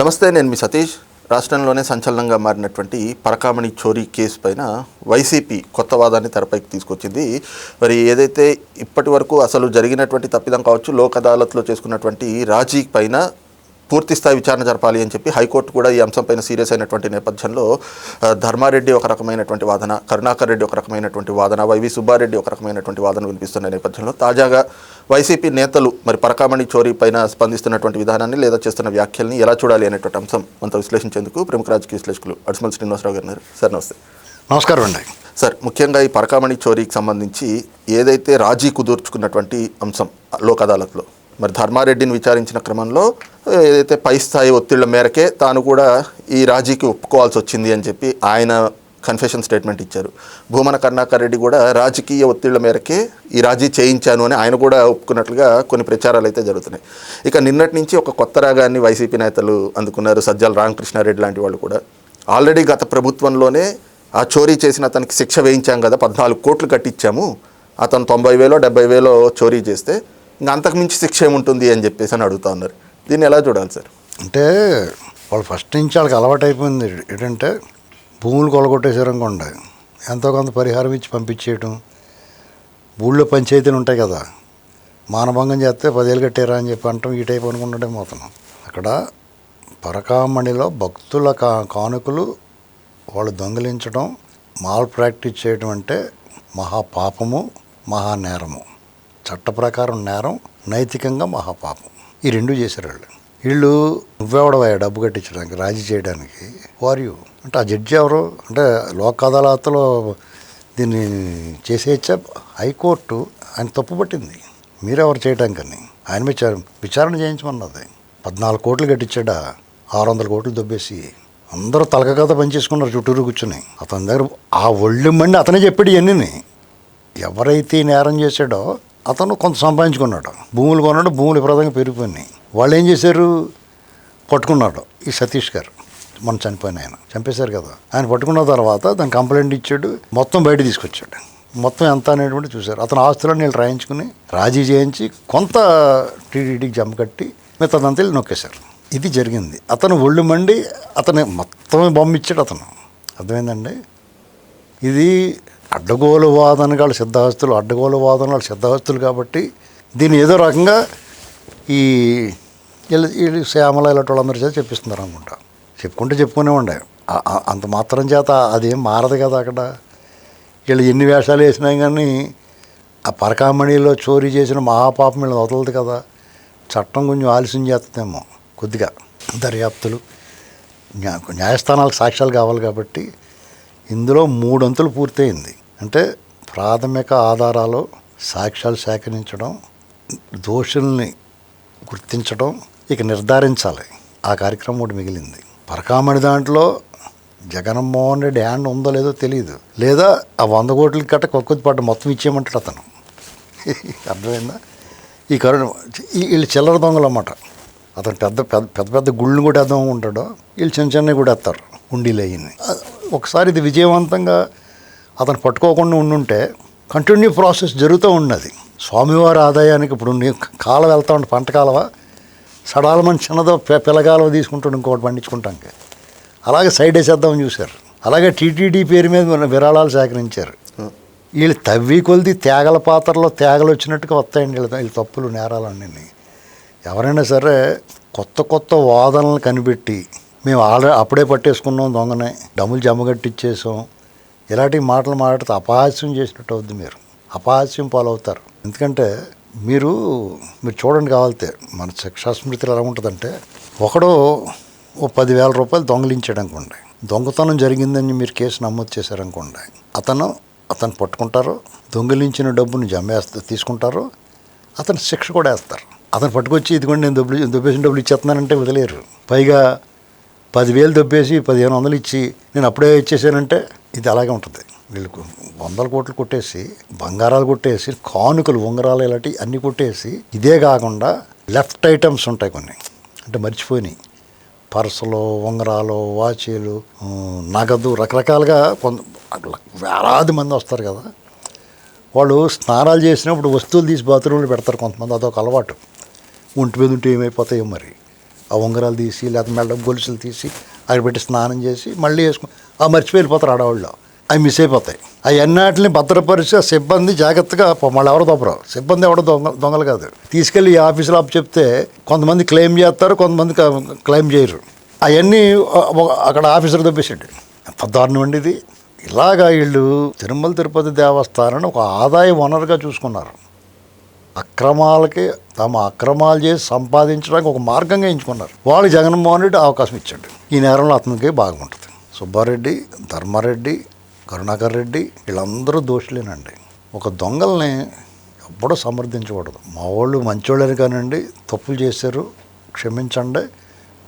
నమస్తే నేను మీ సతీష్. రాష్ట్రంలోనే సంచలనంగా మారినటువంటి పరకామణి చోరీ కేసు పైన వైసీపీ కొత్త వాదాన్ని తెరపైకి తీసుకొచ్చింది. మరి ఏదైతే ఇప్పటి వరకు అసలు జరిగినటువంటి తప్పిదం కావచ్చు లోక్ అదాలత్లో చేసుకున్నటువంటి రాజీ పైన పూర్తిస్థాయి విచారణ జరపాలి అని చెప్పి హైకోర్టు కూడా ఈ అంశంపైన సీరియస్ అయినటువంటి నేపథ్యంలో ధర్మారెడ్డి ఒక రకమైనటువంటి వాదన కరుణాకర్ రెడ్డి ఒక రకమైనటువంటి వాదన వైవి సుబ్బారెడ్డి ఒక రకమైనటువంటి వాదన వినిపిస్తున్న నేపథ్యంలో తాజాగా వైసీపీ నేతలు మరి పరకామణి చోరీ పైన స్పందిస్తున్నటువంటి విధానాన్ని లేదా చేస్తున్న వ్యాఖ్యల్ని ఎలా చూడాలి అనేటువంటి అంశం మనతో విశ్లేషించేందుకు ప్రముఖ రాజకీయ విశ్లేషకులు అడిసిమల్ శ్రీనివాసరావు గారు సార్ నమస్తే. నమస్కారం అండి. సార్ ముఖ్యంగా ఈ పరకామణి చోరీకి సంబంధించి ఏదైతే రాజీ కుదుర్చుకున్నటువంటి అంశం లోక్ అదాలత్లో మరి ధర్మారెడ్డిని విచారించిన క్రమంలో ఏదైతే పై స్థాయి ఒత్తిళ్ళ మేరకే తాను కూడా ఈ రాజీకి ఒప్పుకోవాల్సి వచ్చింది అని చెప్పి ఆయన కన్ఫెషన్ స్టేట్మెంట్ ఇచ్చారు. భూమన కర్ణాకర్ రెడ్డి కూడా రాజకీయ ఒత్తిళ్ళ మేరకే ఈ రాజీ చేయించాను అని ఆయన కూడా ఒప్పుకున్నట్లుగా కొన్ని ప్రచారాలు అయితే జరుగుతున్నాయి. ఇక నిన్నటి నుంచి ఒక కొత్త రాగాన్ని వైసీపీ నేతలు అందుకున్నారు సజ్జల రామకృష్ణారెడ్డి లాంటి వాళ్ళు కూడా. ఆల్రెడీ గత ప్రభుత్వంలోనే ఆ చోరీ చేసిన అతనికి శిక్ష వేయించాం కదా పద్నాలుగు కోట్లు కట్టించాము. అతను తొంభై వేలో డెబ్బై వేలో చోరీ చేస్తే ఇంకా అంతకుమించి శిక్ష ఏముంటుంది అని చెప్పేసి అని అడుగుతా ఉన్నారు. దీన్ని ఎలా చూడాలి సార్? అంటే వాళ్ళు ఫస్ట్ నుంచి వాళ్ళకి అలవాటు అయిపోయింది ఏంటంటే భూములు కొలగొట్టేసారు అనుకోండి ఎంతో కొంత పరిహారం ఇచ్చి పంపించేయటం. ఊళ్ళో పంచాయతీలు ఉంటాయి కదా. మానభంగం చేస్తే పదేళ్ళు కట్టారా అని చెప్పి అంటాం. ఈ టైప్ అనుకుంటుంటే మొత్తం అక్కడ పరకామణిలో భక్తుల కా కానుకలు వాళ్ళు దొంగిలించడం మాల్ ప్రాక్టీస్ చేయడం అంటే మహాపాపము మహానేరము. చట్ట ప్రకారం నేరం నైతికంగా మహాపాపం. ఈ రెండు చేశారు వాళ్ళు. వీళ్ళు నువ్వెవడవయ్యా డబ్బు కట్టించడానికి రాజీ చేయడానికి. వారు అంటే ఆ జడ్జి ఎవరు? అంటే లోక్ అదాలత్లో దీన్ని చేసేయచ్చా? హైకోర్టు ఆయన తప్పు పట్టింది. మీరెవరు చేయటానికని ఆయన విచారణ విచారణ చేయించమన్నది. పద్నాలుగు కోట్లు కట్టించాడా? ఆరు వందల కోట్లు దొబ్బేసి. అందరూ తలక కథ పనిచేసుకున్నారు చుట్టూరు కూర్చుని. అతని దగ్గర ఆ ఒళ్ళు మండి అతనే చెప్పాడు ఇవన్నీ ఎవరైతే నేరం చేశాడో అతను కొంత సంపాదించుకున్నాడు. భూములు కొన్నాడు భూములు విపరీతంగా పెరిగిపోయినాయి. వాళ్ళు ఏం చేశారు? పట్టుకున్నాడు ఈ సతీష్ గారు. మనం చనిపోయిన ఆయన. చంపేశారు కదా. ఆయన పట్టుకున్న తర్వాత దాని కంప్లైంట్ ఇచ్చాడు. మొత్తం బయట తీసుకొచ్చాడు. మొత్తం ఎంత అనేటువంటి చూశారు. అతను ఆస్తులను వీళ్ళు రాయించుకుని రాజీ చేయించి కొంత టీడీడీకి జమ కట్టి మిగతాదంతా వీళ్ళు నొక్కేశారు. ఇది జరిగింది. అతను ఒళ్ళు మండి అతను మొత్తం బొమ్మ ఇచ్చాడు అతను. అర్థమైందండి? ఇది అడ్డగోలు వాదనగాళ్ళు సిద్ధాస్తులు అడ్డగోలు వాదనలు సిద్ధాస్తులు కాబట్టి దీన్ని ఏదో రకంగా ఈ వీళ్ళు శ్యామల ఇలాంటి వాళ్ళందరి చేత చెప్పిస్తున్నారు అనుకుంటా చెప్పుకుంటే చెప్పుకునే ఉండే అంత మాత్రం చేత అదేం మారదు కదా అక్కడ. వీళ్ళు ఎన్ని వేషాలు వేసినా కానీ ఆ పరకామణిలో చోరీ చేసిన మహాపాపం వీళ్ళు వదలదు కదా. చట్టం కొంచెం ఆలస్యం చేస్తుందేమో కొద్దిగా. దర్యాప్తులు న్యాయస్థానాలకు సాక్ష్యాలు కావాలి కాబట్టి ఇందులో మూడొంతులు పూర్తయింది. అంటే ప్రాథమిక ఆధారాలు సాక్ష్యాలు సేకరించడం దోషుల్ని గుర్తించడం ఇక నిర్ధారించాలి. ఆ కార్యక్రమం ఒకటి మిగిలింది. పరకామణి దాంట్లో జగన్మోహన్ రెడ్డి హ్యాండ్ ఉందో లేదో తెలియదు లేదా ఆ వంద కోట్లకి గట్ట కొక్కుతి మొత్తం ఇచ్చేయమంటాడు అతను. అర్థమైందా? ఈ కరుణ ఈ- వీళ్ళు చిల్లర దొంగలు అన్నమాట. అతను పెద్ద పెద్ద పెద్ద పెద్ద గుళ్ళు కూడా వేద్దాం ఉంటాడో వీళ్ళు చిన్న చిన్నవి కూడా వేస్తారు ఉండిలు అయ్యింది ఒకసారి ఇది విజయవంతంగా అతను పట్టుకోకుండా ఉండుంటే కంటిన్యూ ప్రాసెస్ జరుగుతూ ఉన్నది. స్వామివారి ఆదాయానికి ఇప్పుడు నీ కాలం వెళ్తా ఉంటే పంట కాలవ సడాలమని చిన్నదో పిల్లగాలవ తీసుకుంటాడు ఇంకోటి పండించుకుంటానికి. అలాగే సైడ్ వేసేద్దామని చూశారు. అలాగే టీటీడీ పేరు మీద మన విరాళాలు సేకరించారు. వీళ్ళు తవ్వి కొలిది తేగల పాత్రలో తేగలు వచ్చినట్టుగా వస్తాయండి వీళ్ళ వీళ్ళ తప్పులు నేరాలన్నీ ఎవరైనా సరే కొత్త కొత్త వాదనలు కనిపెట్టి మేము ఆల్రెడీ అప్పుడే పట్టేసుకున్నాం దొంగనే డమ్ములు జమ్మగట్టిచ్చేసాం ఇలాంటి మాటలు మాట్లాడితే అపహాస్యం చేసినట్టు అవుద్ది మీరు. అపహాస్యం పాలవుతారు. ఎందుకంటే మీరు మీరు చూడండి కావాలితే మన శిక్షా స్మృతిలో ఎలా ఉంటుందంటే ఒకడు ఓ పదివేల రూపాయలు దొంగలించాడు అనుకోండి. దొంగతనం జరిగిందని మీరు కేసు నమోదు చేశారనుకోండి అతను అతను పట్టుకుంటారు దొంగిలించిన డబ్బును జమేస్తా తీసుకుంటారు అతను శిక్ష కూడా వేస్తారు. అతను పట్టుకొచ్చి ఇదిగోండి నేను డబ్బులు దొబ్బేసిన డబ్బులు ఇచ్చేస్తున్నానంటే వదిలేరు. పైగా పదివేలు దొబ్బేసి పదిహేను వందలు ఇచ్చి నేను అప్పుడే ఇచ్చేసానంటే ఇది అలాగే ఉంటుంది. వీళ్ళు వందల కోట్లు కొట్టేసి బంగారాలు కొట్టేసి కానుకలు ఉంగరాలు ఇలాంటివి అన్నీ కొట్టేసి ఇదే కాకుండా లెఫ్ట్ ఐటమ్స్ ఉంటాయి కొన్ని. అంటే మర్చిపోయినాయి. పర్సులు ఉంగరాలు వాచీలు నగదు రకరకాలుగా కొంత వేలాది మంది వస్తారు కదా. వాళ్ళు స్నానాలు చేసినప్పుడు వస్తువులు తీసి బాత్రూంలో పెడతారు కొంతమంది. అదొక అలవాటు. ఒంటి మీద ఉంటే ఏమైపోతాయో మరి. ఆ ఉంగరాలు తీసి లేకపోతే మెడ గొలుసులు తీసి అక్కడ పెట్టి స్నానం చేసి మళ్ళీ వేసుకుని ఆ మర్చిపోయి వెళ్ళిపోతారు ఆడవాళ్ళు. అవి మిస్ అయిపోతాయి. ఆ ఎన్నాటిని భద్రపరిచి ఆ సిబ్బంది జాగ్రత్తగా మళ్ళీ ఎవరు దొబ్బరు. సిబ్బంది ఎవరు దొంగ దొంగలు కాదు. తీసుకెళ్ళి ఈ ఆఫీసులో అప్పు చెప్తే కొంతమంది క్లెయిమ్ చేస్తారు కొంతమంది క్లెయిమ్ చేయరు. అవన్నీ అక్కడ ఆఫీసర్ దొబ్బేసాడు ఎంత దారుణం అండి ఇది. ఇలాగా వీళ్ళు తిరుమల తిరుపతి దేవస్థానాన్ని ఒక ఆదాయ వనరుగా చూసుకున్నారు. అక్రమాలకి తమ అక్రమాలు చేసి సంపాదించడానికి ఒక మార్గంగా ఎంచుకున్నారు. వాళ్ళు జగన్మోహన్ రెడ్డి అవకాశం ఇచ్చాడు. ఈ నేరంలో అతనికి బాగుంటుంది. సుబ్బారెడ్డి ధర్మారెడ్డి కరుణాకర్ రెడ్డి వీళ్ళందరూ దోషులేనండి. ఒక దొంగల్ని ఎప్పుడూ సమర్థించకూడదు. మా వాళ్ళు మంచోళ్ళని కానివ్వండి తప్పులు చేశారు క్షమించండి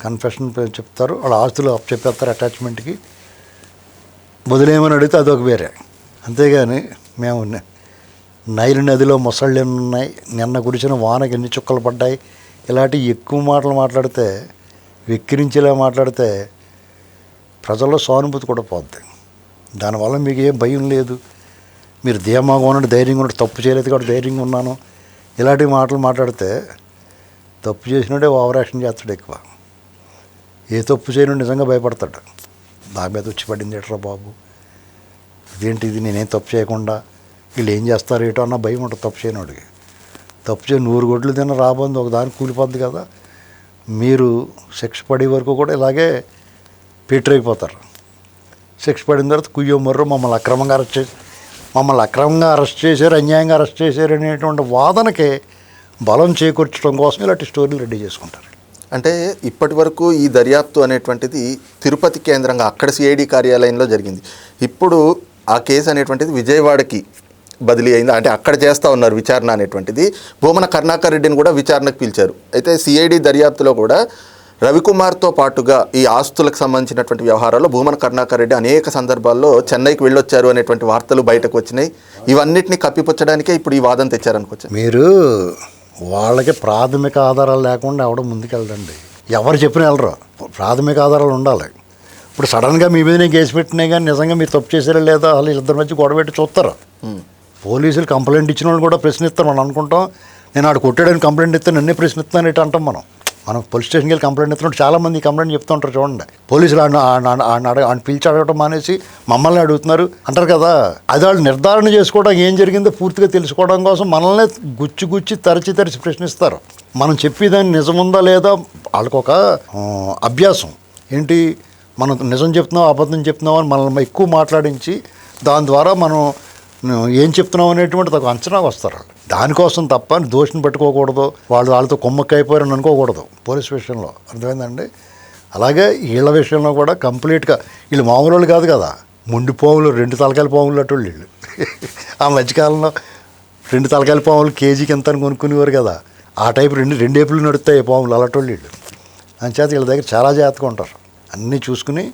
కన్ఫెషన్ చెప్తారు వాళ్ళ ఆస్తులు అప్ చెప్పేస్తారు అటాచ్మెంట్కి వదిలేమని అడిగితే అదొక వేరే. అంతేగాని మేము నైలు నదిలో మొసళ్ళు ఎన్ని ఉన్నాయి నిన్న కురిసిన వానకి ఎన్ని చుక్కలు పడ్డాయి ఇలాంటి ఎక్కువ మాటలు మాట్లాడితే వెక్కిరించేలా మాట్లాడితే ప్రజల్లో సానుభూతి కూడా పోద్ది. దానివల్ల మీకు ఏం భయం లేదు. మీరు ధీమాగా ఉన్నట్టు ధైర్యంగా ఉన్నట్టు తప్పు చేయలేదు కాబట్టి ధైర్యంగా ఉన్నాను. ఇలాంటి మాటలు మాట్లాడితే తప్పు చేసినోడే ఓవర్ యాక్షన్ చేస్తాడు ఎక్కువ. ఏ తప్పు చేయను నిజంగా భయపడతాడు. నా మీద వచ్చి పడింది ఎట్రా బాబు? ఇదేంటి ఇది? నేనేం తప్పు చేయకుండా వీళ్ళు ఏం చేస్తారు ఏటో అన్న భయం ఉంటుంది తప్పు చేయనోడికి. తప్పు చేయని నూరు గొడ్లు తిన్న రాబోంది ఒక దాని కూలిపోద్ది కదా. మీరు శిక్ష పడే వరకు కూడా ఇలాగే పీటరైపోతారు. శిక్ష పడిన తర్వాత కుయ్యో మర్రో మమ్మల్ని అక్రమంగా అరెస్ట్ చేసి మమ్మల్ని అక్రమంగా అరెస్ట్ చేశారు అన్యాయంగా అరెస్ట్ చేశారు అనేటువంటి వాదనకి బలం చేకూర్చడం కోసం ఇలాంటి స్టోరీలు రెడీ చేసుకుంటారు. అంటే ఇప్పటి వరకు ఈ దర్యాప్తు అనేటువంటిది తిరుపతి కేంద్రంగా అక్కడ సిఐడి కార్యాలయంలో జరిగింది. ఇప్పుడు ఆ కేసు అనేటువంటిది విజయవాడకి బదిలీ అయింది. అంటే అక్కడ చేస్తూ ఉన్నారు విచారణ అనేటువంటిది. భూమన కరుణాకర్ రెడ్డిని కూడా విచారణకు పిలిచారు. అయితే సిఐడి దర్యాప్తులో కూడా రవికుమార్తో పాటుగా ఈ ఆస్తులకు సంబంధించినటువంటి వ్యవహారాల్లో భూమన కరుణాకర్ రెడ్డి అనేక సందర్భాల్లో చెన్నైకి వెళ్ళొచ్చారు అనేటువంటి వార్తలు బయటకు వచ్చినాయి. ఇవన్నిటిని కప్పిపుచ్చడానికే ఇప్పుడు ఈ వాదన తెచ్చారనుకోవచ్చు. మీరు వాళ్ళకి ప్రాథమిక ఆధారాలు లేకుండా ఎవడం ముందుకెళ్ళండి ఎవరు చెప్పినా వెళ్ళరు. ప్రాథమిక ఆధారాలు ఉండాలి. ఇప్పుడు సడన్గా మీ మీద నేను కేసు పెట్టినా కానీ నిజంగా మీరు తప్పు చేశారా లేదా వాళ్ళు ఇద్దరి మధ్య గొడవ పెట్టి చూస్తారు. పోలీసులు కంప్లైంట్ ఇచ్చిన వాళ్ళు కూడా ప్రశ్నిస్తారు. మనం అనుకుంటాం నేను ఆడు కొట్టాడని కంప్లైంట్ ఇస్తే నన్నే ప్రశ్నిస్తాను ఇటు అంటాం మనం. మనం పోలీస్ స్టేషన్కి వెళ్ళి కంప్లైంట్ ఇస్తున్నట్టు చాలా మంది కంప్లైంట్ చెప్తూ ఉంటారు చూడండి. పోలీసులు ఆయన ఆయన పిలిచి అడగటం మానేసి మమ్మల్ని అడుగుతున్నారు. అంటారు కదా అది వాళ్ళు నిర్ధారణ చేసుకోవడం ఏం జరిగిందో పూర్తిగా తెలుసుకోవడం కోసం మనల్ని గుచ్చి గుచ్చి తరచి తరచి ప్రశ్నిస్తారు. మనం చెప్పేదాన్ని నిజముందా లేదా వాళ్ళకొక ఒక అభ్యాసం. ఏంటి? మనం నిజం చెప్తున్నాం అబద్ధం చెప్తున్నాం అని మనల్ని ఎక్కువ మాట్లాడించి దాని ద్వారా మనం ఏం చెప్తున్నాం అనేటువంటిది ఒక అంచనాకు వస్తారు వాళ్ళు. దానికోసం తప్ప దోషిని పెట్టుకోకూడదు. వాళ్ళు వాళ్ళతో కొమ్మక్కైపోయారని అనుకోకూడదు. పోలీస్ విషయంలో. అర్థమైందండి? అలాగే వీళ్ళ విషయంలో కూడా కంప్లీట్గా వీళ్ళు మామూలు వాళ్ళు కాదు కదా. ముండి పాములు రెండు తలకాయల పాములు అటు వీళ్ళు ఆ మధ్యకాలంలో రెండు తలకాయల పాములు కేజీకి ఎంత అని కొనుక్కునేవారు కదా. ఆ టైప్ రెండు రెండు ఏపులు నడుస్తాయి పాములు అలాంటి వాళ్ళు వీళ్ళు. అంచేత వీళ్ళ దగ్గర చాలా జాగ్రత్తగా ఉంటారు. అన్నీ చూసుకుని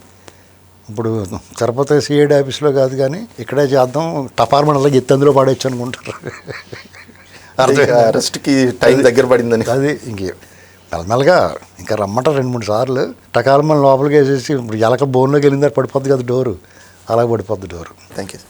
ఇప్పుడు తిరుపతి సిఐడి ఆఫీస్లో కాదు కానీ ఇక్కడే చేద్దాం టపార్మన్ అలాగే ఎత్తి అందులో పాడేచ్చు అనుకుంటారు? అరెస్ట్కి టైం దగ్గర పడిందని. అది ఇంక. మెల్లమెల్లగా ఇంకా రమ్మంటారు రెండు మూడు సార్లు. టకాలమని లోపలికి వేసేసి ఇప్పుడు ఎలక బోన్లోకి వెళ్ళిందా పడిపోద్ది కదా డోరు. అలా పడిపోద్ది డోరు. Thank you